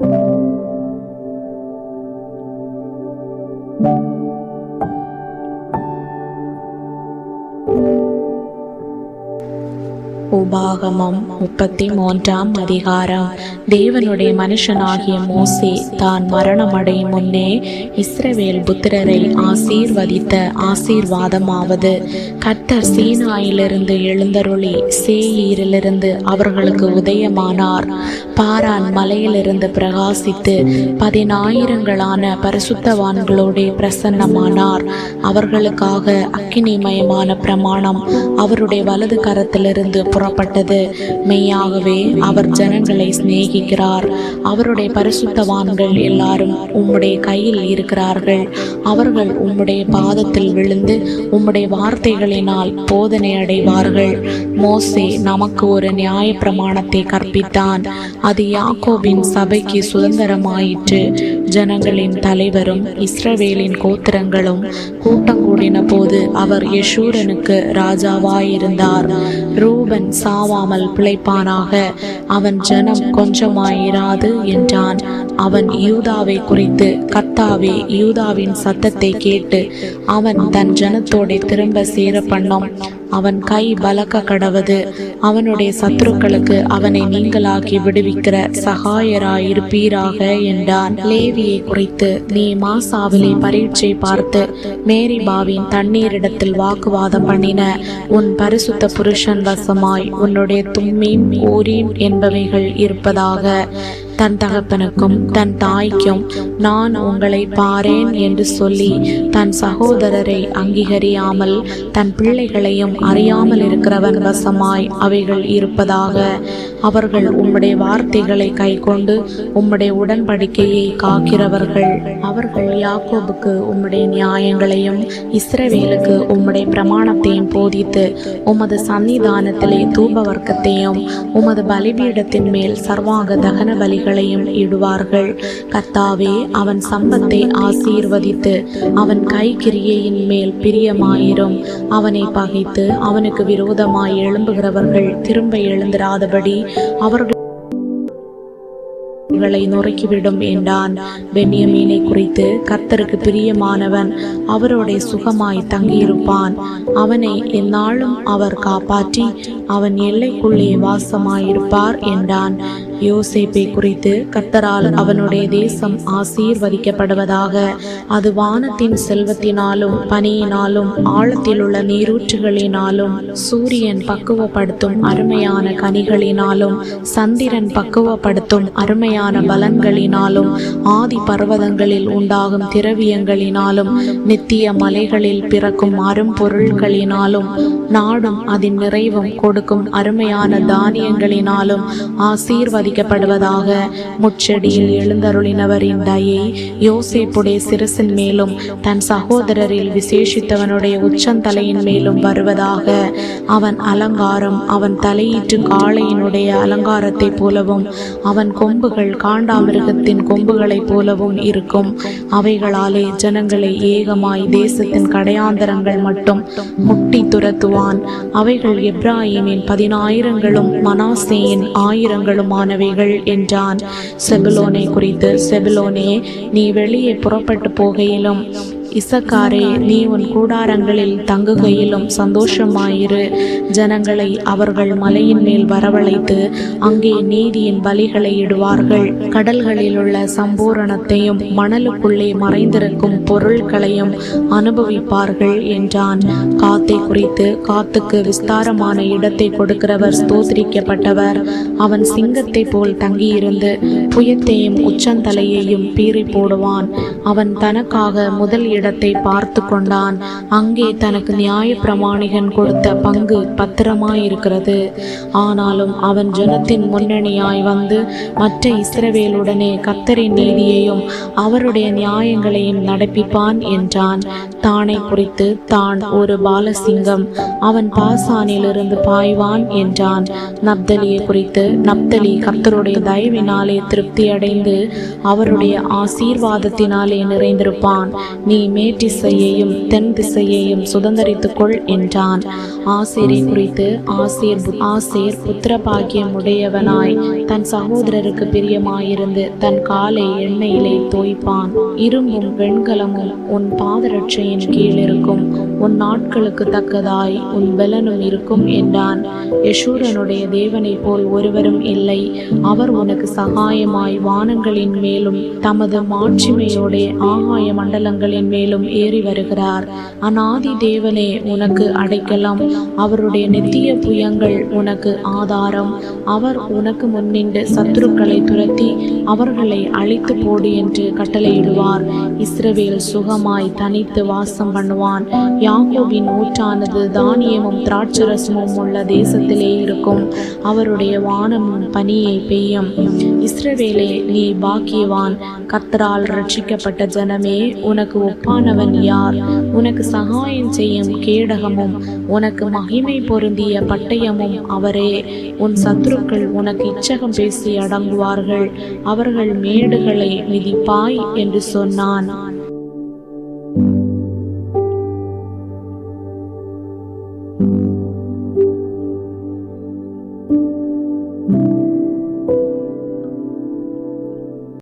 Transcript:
thank you உபாகமம் முப்பத்தி மூன்றாம் அதிகாரம். தேவனுடைய மனுஷனாகிய மோசே தான் மரணமடையும் முன்னே இஸ்ரவேல் புத்திரரை ஆசீர்வதித்த ஆசீர்வாதமாவது. கர்த்தர் சீனாயிலிருந்து எழுந்தருளி சேயீரிலிருந்து அவர்களுக்கு உதயமானார். பாரான் மலையிலிருந்து பிரகாசித்து பதினாயிரங்களான பரிசுத்தவான்களோடே பிரசன்னமானார். அவர்களுக்காக அக்கினிமயமான பிரமாணம் அவருடைய வலது கரத்திலிருந்து புறப்பட்டது. மெய்யாகவே அவர் ஜனங்களை சிநேகிக்கிறார். அவருடைய பரிசுத்தவான்கள் எல்லாரும் உம்முடைய கையில் இருக்கிறார்கள். அவர்கள் உம்முடைய பாதத்தில் விழுந்து உம்முடைய வார்த்தைகளினால் போதனை அடைவார்கள். மோசே நமக்கு ஒரு நியாய பிரமாணத்தை கற்பித்தான். அது யாக்கோவின் சபைக்கு சுதந்திரமாயிற்று. ஜனங்களின் தலைவரும் இஸ்ரவேலின் கோத்திரங்களும் கூட்டம் கூடின போது அவர் யஷூரனுக்கு ராஜாவாயிருந்தார். ரூபன் சாவாமல் பிழைப்பானாக. அவன் ஜனம் கொஞ்சமாயிராது என்றான். அவன் யூதாவை குறித்து கர்த்தாவே யூதாவின் சத்தத்தை கேட்டு அவன் தன் ஜனத்தோட திரும்ப சேர பண்ணும். அவன் கை பலக்க கடவது. அவனுடைய சத்துருக்களுக்கு அவனை நீங்களாக்கி விடுவிக்கிற சகாயராயிருப்பீராக என்றான். லேவியை குறித்து நீ மாசாவிலே பரீட்சை பார்த்து மேரிபாவின் தண்ணீரிடத்தில் வாக்குவாதம் பண்ணின. உன் பரிசுத்த புருஷன் வசமாய் உன்னுடைய தும்மீம் ஊரீம் என்பவைகள் இருப்பதாக. தன் தகப்பனுக்கும் தன் தாய்க்கும் நான் உங்களை பாரேன் என்று சொல்லி தன் சகோதரரை அங்கீகரியாமல் தன் பிள்ளைகளையும் அறியாமல் இருக்கிறவன் வசமாய் அவைகள் இருப்பதாக அவர்கள் உம்முடைய வார்த்தைகளை கைக்கொண்டு உம்முடைய உடன்படிக்கையை காக்கிறவர்கள். அவர்கள் யாக்கோபுக்கு உம்முடைய நியாயங்களையும் இஸ்ரவேலுக்கு உம்முடைய பிரமாணத்தையும் போதித்து உமது சன்னிதானத்திலே தூப வர்க்கத்தையும் உமது பலிபீடத்தின் மேல் சர்வாங்க தகன பலிகளையும் இடுவார்கள். கர்த்தாவே அவன் சம்பத்தை ஆசீர்வதித்து அவன் கைக்கிரியையின் மேல் பிரியமாயிரும். அவனை பகைத்து அவனுக்கு விரோதமாய் எழும்புகிறவர்கள் திரும்ப எழுந்திராதபடி அவர்கள் களை நொறுக்கிவிடும் என்றான். பென்யமீனை குறித்து கர்த்தருக்கு பிரியமானவன் அவரோட சுகமாய் தங்கியிருப்பான். அவனை எந்நாளும் அவர் காப்பாற்றி அவன் எல்லைக்குள்ளே வாசமாயிருப்பார் என்றான். யோசேப்பை குறித்து கத்தரால் அவனுடைய தேசம் ஆசீர்வதிக்கப்படுவதாக அது வானத்தின் செல்வத்தினாலும் பனியினாலும் ஆழத்தில் உள்ள நீரூற்றுகளினாலும் சூரியன் பக்குவப்படுத்தும் அருமையான கனிகளினாலும் சந்திரன் பக்குவப்படுத்தும் அருமையான பலன்களினாலும் ஆதி பர்வதங்களில் உண்டாகும் திரவியங்களினாலும் நித்திய மலைகளில் பிறக்கும் அரும்பொருள்களினாலும் நாடும் அதன் நிறைவும் கொடுக்கும் அருமையான தானியங்களினாலும் ஆசீர்வதிக்கப்படுவதாக முச்செடியில் எழுந்தருளினவரின் தயை. யோசேப்புடைய சிரசின் மேலும் தன் சகோதரரில் விசேஷித்தவனுடைய உச்சந்தலையின் மேலும் வருவதாக அவன் அலங்காரம் அவன் தலையீட்டு காளையினுடைய அலங்காரத்தைப் போலவும் அவன் கொம்புகள் காண்டாமிருகத்தின் கொம்புகளைப் போலவும் இருக்கும். அவைகளாலே ஜனங்களை ஏகமாய் தேசத்தின் கடையாந்தரங்கள் மட்டும் முட்டி துரத்துவான். அவைகள் எப்ராஹிமின் பதினாயிரங்களும் மனாசேயின் ஆயிரங்களுமான ஆயிரங்களுமானவைகள் என்றான். செபுலோனை குறித்து செபுலோனே நீ வெளியே புறப்பட்டு போகையிலும் இசக்காரே நீ உன் கூடாரங்களில் தங்குகையிலும் சந்தோஷமாயிரு. ஜனங்களை அவர்கள் மலையின் மேல் வரவழைத்து அங்கே நீதியின் பலிகளை இடுவார்கள். கடல்களில் உள்ள சம்பூரணத்தையும் மணலுக்குள்ளே மறைந்திருக்கும் பொருட்களையும் அனுபவிப்பார்கள் என்றான். காத்தை குறித்து காத்துக்கு விஸ்தாரமான இடத்தை கொடுக்கிறவர் ஸ்தோத்திரிக்கப்பட்டவர். அவன் சிங்கத்தை போல் தங்கியிருந்து புயத்தையும் உச்சந்தலையையும் பீறி போடுவான். அவன் தனக்காக முதல் இடம் இடத்தை பார்த்து கொண்டான். அங்கே தனக்கு நியாய பிரமாணிகன் கொடுத்த பங்கு பத்திரமாயிருக்கிறது. ஆனாலும் அவன் ஜனத்தின் முன்னணியாய் வந்து மற்ற இஸ்ரவேலுடனே கத்தரின் நீதியையும் அவருடைய நியாயங்களையும் நடப்பிப்பான் என்றான். தானை குறித்து தான் ஒரு பாலசிங்கம் அவன் பாசானிலிருந்து பாய்வான் என்றான். நப்தலியை குறித்து நப்தலி கத்தருடைய தயவினாலே திருப்தி அடைந்து அவருடைய ஆசீர்வாதத்தினாலே நிறைந்திருப்பான். நீ மேற்றிசையையும் தென் திசையையும் சுதந்தரித்துக் கொள் என்றான். ஆசேரை குறித்து ஆசேர் பு- ஆசேர் புத்திர பாக்கியம் உடையவனாய் தன் சகோதரருக்கு பிரியமாயிருந்து தன் காலை எண்ணெயிலே தோய்ப்பான். இரும்பும் வெண்கலமும் உன் பாதரட்சையின் கீழ் இருக்கும் உன் நாட்களுக்கு தக்கதாய் உன் பலனும் இருக்கும் என்றான். யசூரனுடைய தேவனைப் போல் ஒருவரும் இல்லை. அவர் உனக்கு சகாயமாய் வானங்களின் மேலும் தமது மாட்சிமையோடே ஆகாய மண்டலங்களின் மேலும் ஏறி வருகிறார். அநாதி தேவனே உனக்கு அடைக்கலம். அவருடைய நெத்திய புயங்கள் உனக்கு ஆதாரம். அவர் உனக்கு முன்னின்று சத்துருக்களை துரத்தி அவர்களை அழித்து போடு என்று கட்டளையிடுவார். இஸ்ரவேல் சுகமாய் தனித்து வாசம் பண்ணுவான். யாக்கோபின் ஊற்றானது தானியமும் திராட்சரசமும் உள்ள தேசத்திலே இருக்கும். அவருடைய வானமும் பனியை பெய்யும். இஸ்ரவேலே நீ பாக்கியவான். கர்த்தரால் ரட்சிக்கப்பட்ட ஜனமே உனக்கு ஒப்பானவன் யார்? உனக்கு சகாயம் செய்யும் கேடகமும் உனக்கு மகிமை பொருந்திய பட்டயமும் அவரே. உன் சத்துருக்கள் உனக்கு இச்சகம் பேசி அடங்குவார்கள். அவர்கள் மேடுகளை மிதிப்பாய் என்று சொன்னான்.